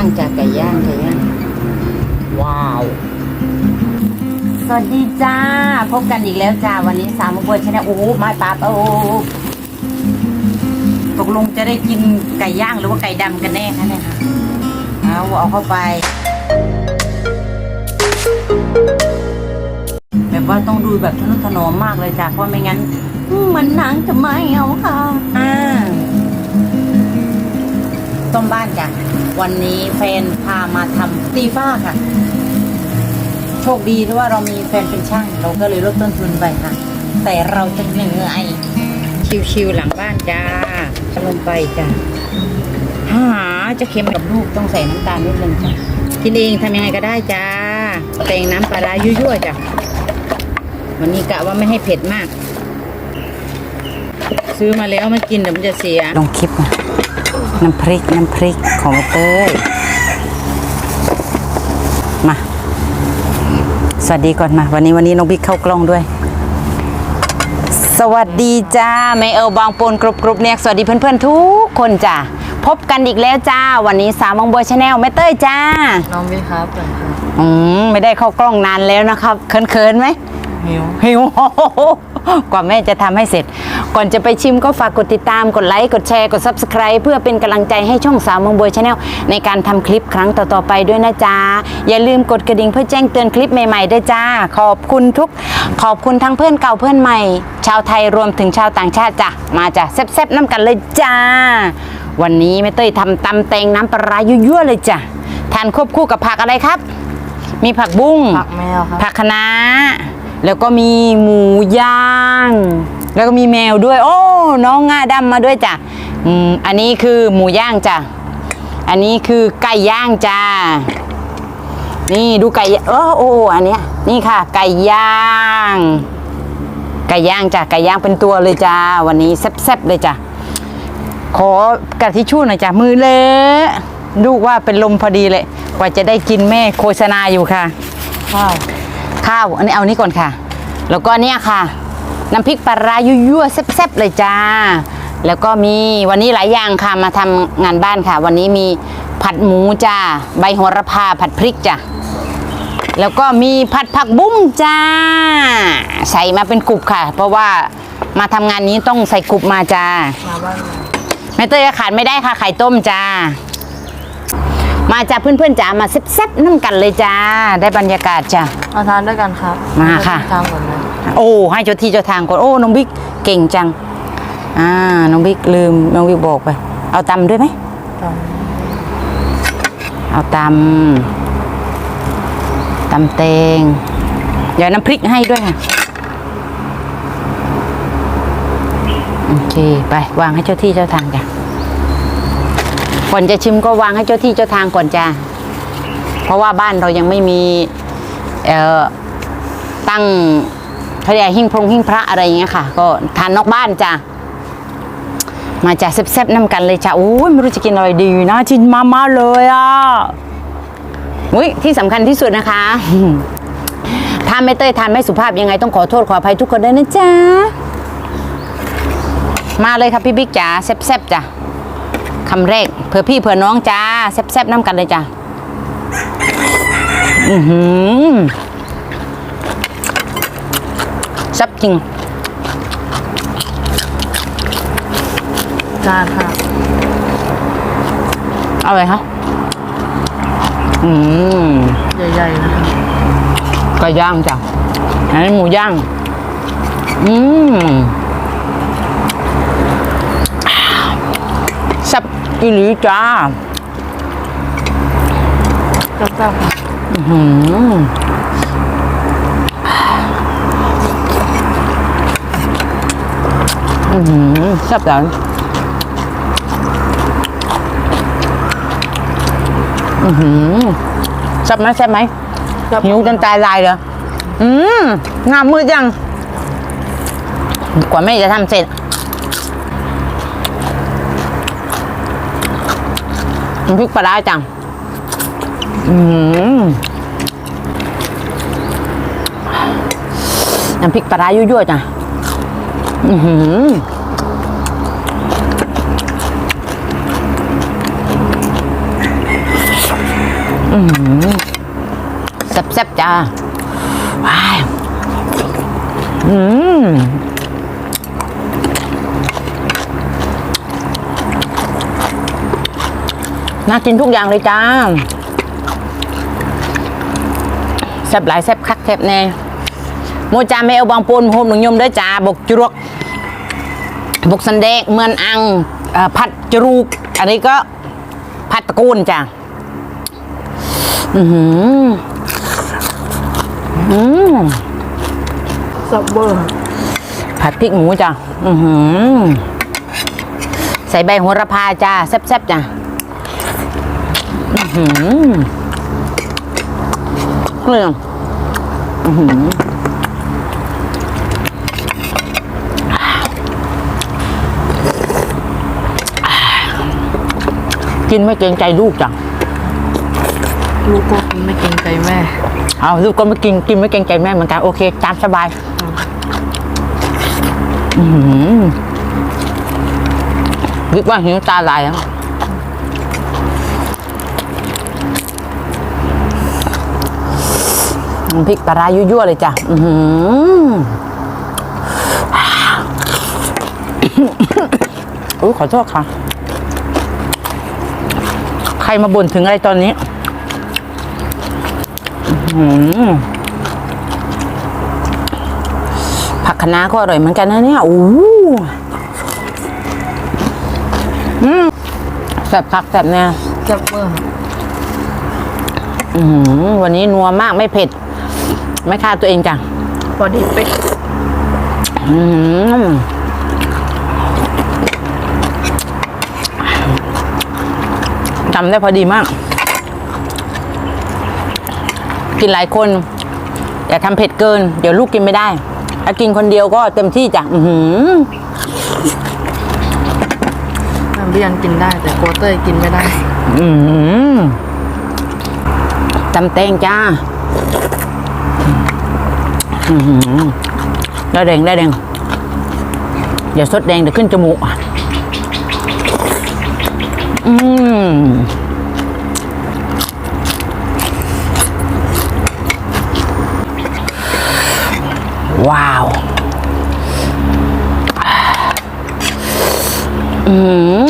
่างจากไก่ย่างไก่ย่างว้าว สวัสดีจ้า พบกันอีกแล้วจ้า วันนี้สามโมงชนะโอ้ม้ปาโอ้ตกลงจะได้กินไก่ย่างหรือว่าไก่ดำกันแน่คะเนี่ยค่ะเอาเอาเข้าไป แบบว่าต้องดูแบบทนุถนอมมากเลยจ้ะเพราะไม่งั้น มันหนังจะไม่เอาค่ะอ่า ต้มบ้านจ้ะวันนี้แฟนพามาทำตีฟ้าค่ะ โชคดีที่ว่าเรามีแฟนเป็นช่าง เราก็เลยลดต้นทุนไปค่ะ แต่เราจะเหนื่อยชิวๆหลังบ้านจ้าลงไปจ้ะหาจะเค็มกับลูกต้องใส่น้ำตาลนิดนึงจ้ะกินเองทำยังไงก็ได้จ้าแต่งน้ำปลาร้ายั่วๆจ้ะวันนี้กะว่าไม่ให้เผ็ดมาก ซื้อมาแล้วมากินเดี๋ยวมันจะเสียลองคลิปนะ น้ำพริกน้ำพริกของเต้ยมา สวัสดีก่อนมา วันนี้วันนี้น้องบิ๊กเข้ากล้องด้วย สวัสดีจ้าแม่เอลบางปนกรุบกรุบเนี่ยสวัสดีเพื่อนๆทุกคนจ้าพบกันอีกแล้วจ้า วันนี้สาวบางบัวชาแนลแม่เต้ยจ้า น้องพี่ครับก่อนครับอืมไม่ได้เข้ากล้องนานแล้วนะครับเขินๆไหม หิวหิว กว่าแม่จะทำให้เสร็จ ก่อนจะไปชิมก็ฝากกดติดตามกดไลค์ กดแชร์ กด Subscribe เพื่อเป็นกำลังใจให้ช่องสาวเมองบัวชาแนลในการทำคลิปครั้งต่อ ๆ ไปด้วยนะจ๊ะ อย่าลืมกดกระดิ่งเพื่อแจ้งเตือนคลิปใหม่ๆด้วยจ้า ขอบคุณทุก ขอบคุณทั้งเพื่อนเก่าเพื่อนใหม่ ชาวไทยรวมถึงชาวต่างชาติจ้ะมาจ้ะแซ่บๆน้ำกันเลยจ้า วันนี้แม่เต้ยทำตำแตงน้ำปลาร้ายั่วๆเลยจ้ะทานควบคู่กับผักอะไรครับ มีผักบุ้ง ผักแมวครับ ผักคะน้า แล้วก็มีหมูย่าง แล้วก็มีแมวด้วย โอ้น้องงาดำมาด้วยจ้ะอืมอันนี้คือหมูย่างจ้ะอันนี้คือไก่ย่างจ้า นี่ดูไก่ย่างโอ้โอ้อันเนี้ยนี่ค่ะ ไก่ย่าง ไก่ย่างจ้ะไก่ย่างเป็นตัวเลยจ้า วันนี้แซ่บๆเลยจ้ะขอกระทิชชู่หน่อยจ้ะมือเละลูกว่าเป็นลมพอดีเลย กว่าจะได้กินแม่โฆษณาอยู่ค่ะ ข้าวข้าว อันนี้เอานี้ก่อนค่ะ แล้วก็เนี่ยค่ะ น้ำพริกปลาร้ายั่วๆแซ่บๆเลยจ้า แล้วก็มีวันนี้หลายอย่างค่ะมาทำงานบ้านค่ะ วันนี้มีผัดหมูจ้า ใบโหระพาผัดพริกจ้ะแล้วก็มีผัดผักบุ้งจ้า ใส่มาเป็นกรุบค่ะ เพราะว่ามาทำงานนี้ต้องใส่กรุบมาจ้ามาบ้านแม่เตยขาดไม่ได้ค่ะไข่ต้มจ้า มาจ้าเพื่อนๆจ้ามาแซ่บๆน้ำกันเลยจ้าได้บรรยากาศจ้ามาทานด้วยกันครับมาค่ะ ทางก่อนนะโอ้ให้เจ้าที่เจ้าทางก่อนโอ้น้องบิ๊กเก่งจังอ่าน้องบิ๊กลืมน้องบิ๊กบอกไป เอาตำด้วยไหมตอนเอาตำตำเตงเดี๋ยวน้ำพริกให้ด้วยค่ะโอเคไปวางให้เจ้าที่เจ้าทางจ้ะ ก่อนจะชิมก็วางให้เจ้าที่เจ้าทางก่อนจ้าเพราะว่าบ้านเรายังไม่มีเอ่อตั้งเขาเรียกหิ้งพรงหิ้งพระอะไรอย่างเงี้ยค่ะ ก็ทานนอกบ้านจ้ะมาจากแซ่บๆน้ำกันเลยจ้ะอุ้ยไม่รู้จะกินอะไรดีนะจินมามาเลยอะอุ้ยที่สำคัญที่สุดนะคะถ้าไม่เต้ยทานไม่สุภาพยังไงต้องขอโทษขออภัยทุกคนด้วยนะจ๊ะ มาเลยครับพี่บิ๊กจ๋าแซ่บๆจ้ะ คำแรกเผื่อพี่เผื่อน้องจ้าแซ่บๆน้ำกันเลยจ้ะอือหือแซ่บจริงจานค่ะเอาเลยคะอืมใหญ่ๆนะครับไก่ย่างจ้ะอันนี้หมูย่าง อืม แซ่บอีหลีจ้าแซ่บๆค่ะอื้อหืออือหือแซ่บจังอือหือแซ่บไหมแซ่บไหมแซ่บหิวจนตายลายเลยอืมงามมืดยัง กว่าแม่จะทำเสร็จ น้ำพริกปลาร้าจัง อืมน้ำพริกปลาร้ายั่วๆจ้ะ อือหืออืมแซ่บๆจ้าว้ายอืม น่ากินทุกอย่างเลยจ้าแซ่บหลายแซ่บคักแซ่บแน่โมจาไม่เอาบางปูนโฮมหนึ่งยมเด้อจ้าบกจรวกบกสันเดกเมือนอังเอ่อผัดจรูก อันนี้ก็ผัดตะกูลจ้ะอือหืออืมซับเบอร์ผัดพริกหมูจ้ะอือหือ ใส่ใบโหระพาจ้าแซ่บๆจ้ะอือ หือเครื่องอือหือกินไม่เกรงใจลูกจ้ะลูกก็กินไม่เกรงใจแม่ เอาลูกก็ไม่กินกินไม่เกรงใจแม่เหมือนกันโอเคตามสบาย อือหือนึกว่าหิวตาลายแล้ว พริกปลาร้ายั่วๆเลยจ้ะอือหืออุ้ยขอโทษค่ะ ใครมาบ่นถึงอะไรตอนนี้อืมผักคะน้าก็อร่อยเหมือนกันนะเนี่ยอู้อืมแซ่บคักแซ่บเนี่ยซับเบอร์อืมวันนี้นัวมากไม่เผ็ด ไม่ฆ่าตัวเองจ้ะพอดีเป๊ะอืมจำได้พอดีมาก กินหลายคน อย่าทำเผ็ดเกิน เดี๋ยวลูกกินไม่ได้ ถ้ากินคนเดียวก็เต็มที่จ้ะ อือหือน้ำเรียนกินได้ แต่โกเต้ยกินไม่ได้ อืมจำเตงจ้าอือหือ ได้แดงได้แดง อย่าสดแดงเดี๋ยวขึ้นจมูกอะอืมว้าว อืม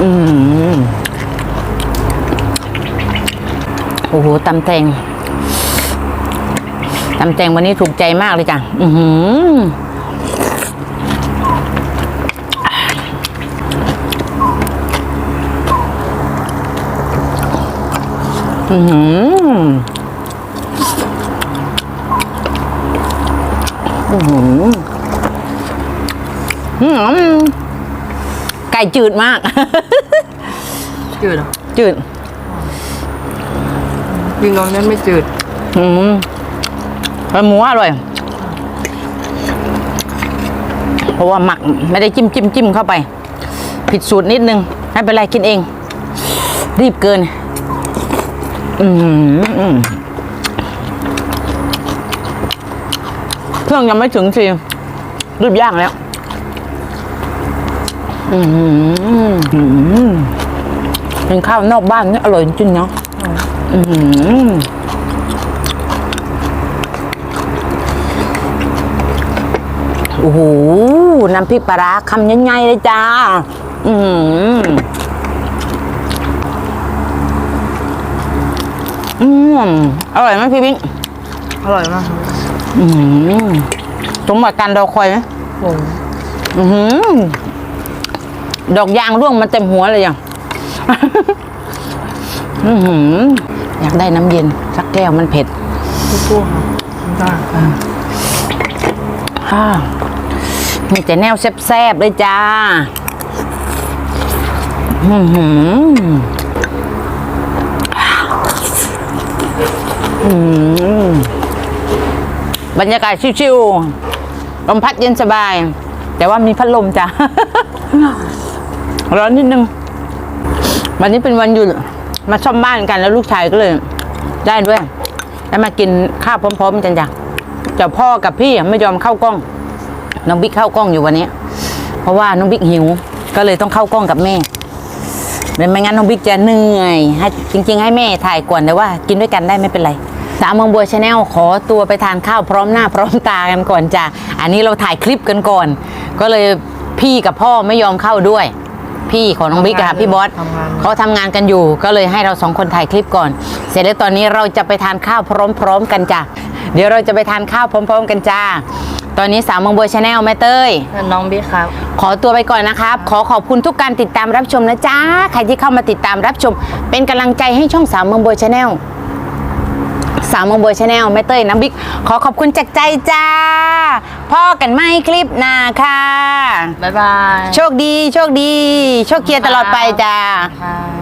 โอ้โหตำแตงตำแตงวันนี้ถูกใจมากเลยจ้ะ อือหืออือหืออือหืออืม ก่จืดมาก จืดเหรอจืดยิงตรงนี้ไม่จืด อืมแล้วหมูอร่อย เพราะว่าหมักไม่ได้จิ้มจิ้มจิ้มเข้าไป ผิดสูตรนิดนึงไม่เป็นไรกินเอง รีบเกิน อืมอืมเครื่องยังไม่ถึงสิรีบย่างแล้ว อืมอืมเป็นข้าวนอกบ้านนี่อร่อยจริงๆเนาะอืมโอ้โหน้ำพริกปลาร้าคำใหญ่ๆเลยจ้า อืมอืมอร่อยไหมพี่บิ๊กอร่อยมากครับอืมสมบัติการรอคอยไหมโอ้โหอือหือ ดอกยางร่วงมาเต็มหัวเลยอะอือหืออยากได้น้ำเย็น สักแก้วมันเผ็ดพูดๆค่ะได้ค่ะมีแต่แนวแซ่บๆเลยจ้าอือหืออืมบรรยากาศชิวๆลมพัดเย็นสบาย แต่ว่ามีพัดลมจ้ะ ร้อนนิดนึง วันนี้เป็นวันหยุดมาซ่อมบ้านกันแล้วลูกชายก็เลย ได้ด้วย แล้วมากินข้าวพร้อมๆกันจ้ะแต่พ่อกับพี่ไม่ยอมเข้ากล้อง น้องบิ๊กเข้ากล้องอยู่วันนี้ เพราะว่าน้องบิ๊กหิว ก็เลยต้องเข้ากล้องกับแม่ไม่งั้นน้องบิ๊กจะเหนื่อยให้จริง ๆ ให้แม่ถ่ายก่อนแต่ว่า กินด้วยกันได้ไม่เป็นไรสามเมืองบัวชาแนลขอตัวไปทานข้าวพร้อมหน้าพร้อมตากันก่อนจ้ะ อันนี้เราถ่ายคลิปกันก่อน ก็เลยพี่กับพ่อไม่ยอมเข้าด้วย พี่ของน้องบิ๊กอะค่ะพี่บอสทำงาน เขาทำงานกันอยู่ก็เลยให้เราสองคนถ่ายคลิปก่อน เสร็จแล้วตอนนี้เราจะไปทานข้าวพร้อมๆกันจ้ะเดี๋ยวเราจะไปทานข้าวพร้อม ๆ กันจ้าตอนนี้สามเมืองบัวชาแนลแม่เต้ย น้องบิ๊กครับ ขอตัวไปก่อนนะครับ ขอขอบคุณทุกการติดตามรับชมนะจ๊ะ ใครที่เข้ามาติดตามรับชม เป็นกำลังใจให้ช่องสามเมืองบัวชาแนล สามเมืองบัวชาแนลแม่เต้ยน้ำบิ๊ก ขอขอบคุณจากใจจ้า พ่อกันไม่คลิปหน้าค่ะ บ๊ายบาย โชคดี โชคดี โชคเกียร์ตลอดไปจ้า ค่ะ